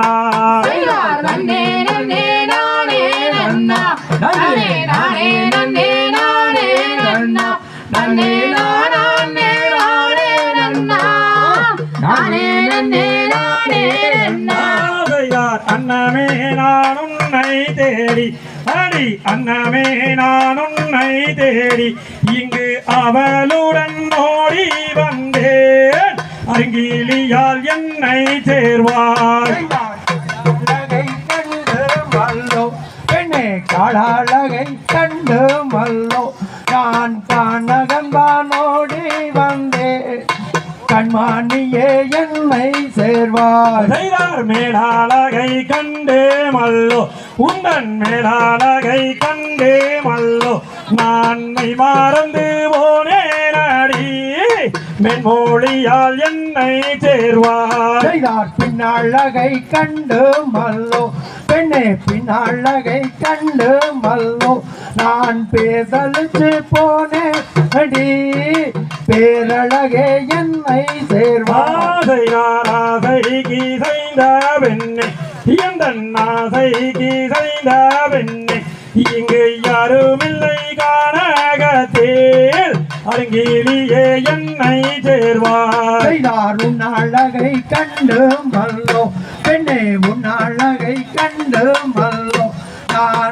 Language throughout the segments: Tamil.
நன்னா நன்னே நன்னே நானே நன்னா நானே நானே நன்னே நானே நன்னா நன்னே நானே நானே நன்னா நானே நன்னே நானே நன்னா நான் உன்னை தேடி அடி அண்ணமே நான் உன்னை தேடி இங்கு அவளுடன் காளாழகை கண்டு மல்லோ. நான் காணகம்பானோடி வந்தேன். கண்மானியே என்னை சேர்வாய் செய்தார் மேலாளகை கண்டே மல்லோ. உந்தன் மேலாளகை கண்டே மல்லோ. நான் மறந்து போனேன் அடி மென்மொழியால் என்னை சேர்வாய் செய்தார் பின்னழகை கண்டு மல்லோ. பெண்ணே பின்னழகை கண்டு மல்லோ நான் பேசலிச்சு போனேன் அடி பேரழகே என்னை ஆசையார் ஆசைக்கு செய்த பெண்ணே. எந்தன் ஆசைக்கு செய்த பெண்ணே. இங்கு யாருமில்லை காணகத்தேல் அருங்கிலியே என்னை சேர்வாய் செய்தார் உன் அழகை கண்டு மல்லோ பெண்ணே உன்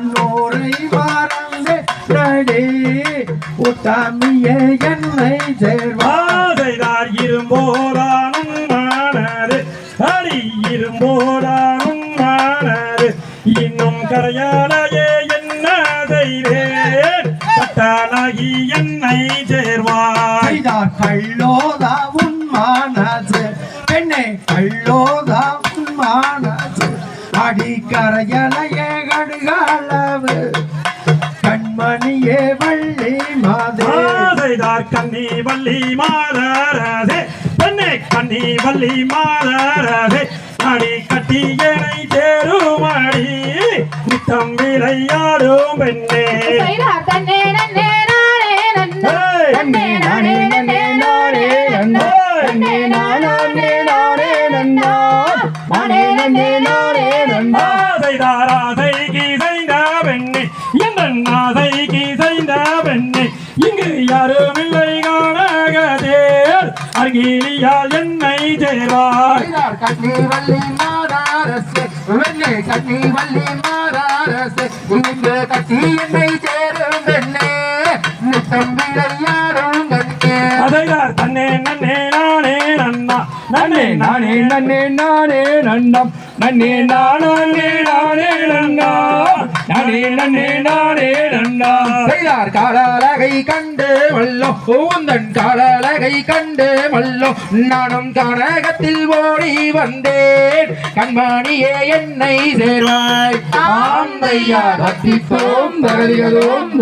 நூறை மறந்து நடி உத்தமியே என்னை சேர்வாய் ஆசைதார் இரும்போதானும் மானது அடி இரும்போதானும் மானது இன்னும் கரையாளையே என்ன செய்தேன் கட்டானாகி என்னை சேர்வாய். செய்தார் கள்ளோதா உன் மானது பெண்ணே கள்ளோதா உன் மானது. அடிக்கரையலையே கடுகளவு கண்மணியே வள்ளி மாதே. ஆசைதார் கண்ணி வள்ளி மாதரதே பெண்ணே கண்ணி வள்ளி மாதரதே அடி கட்டி என்னை சேருமடி நித்தம் விளையாடும் பெண்ணே. தன்னே நன்னே நானே நன்னா! நன்னே நானே நன்னே நானே நன்னா. நன்னே நானே நானே நன்னா நானே நன்னே. நானே நன்னா ஆசைதார் யாரும் இல்லை காணகதேர். அருகிலியால் என்னை சேர்வாய் கண்ணி வள்ளி மாதாரசு வெள்ளை கண்ணி வள்ளி மாதாரசு இங்கு கட்டி என்னை சேரும் விளையாடும் கண்ணே. அதைதார் தன்னே நன்னே நானே நன்னா. நன்னே நானே நன்னே நானே நன்னம் நன்னே நானே நானே நன்னா. நானே நன்னே நானே நன்னா செய்தார் காலழகை கண்டு வல்லம். ஊந்தன் காலழகை கண்டு வல்லம். நானும் கனகத்தில் ஓடி வந்தேன். கண்மணியே என்னை சேர்வாய். ஆந்தையா கத்தித்தோம் தகதியதோம்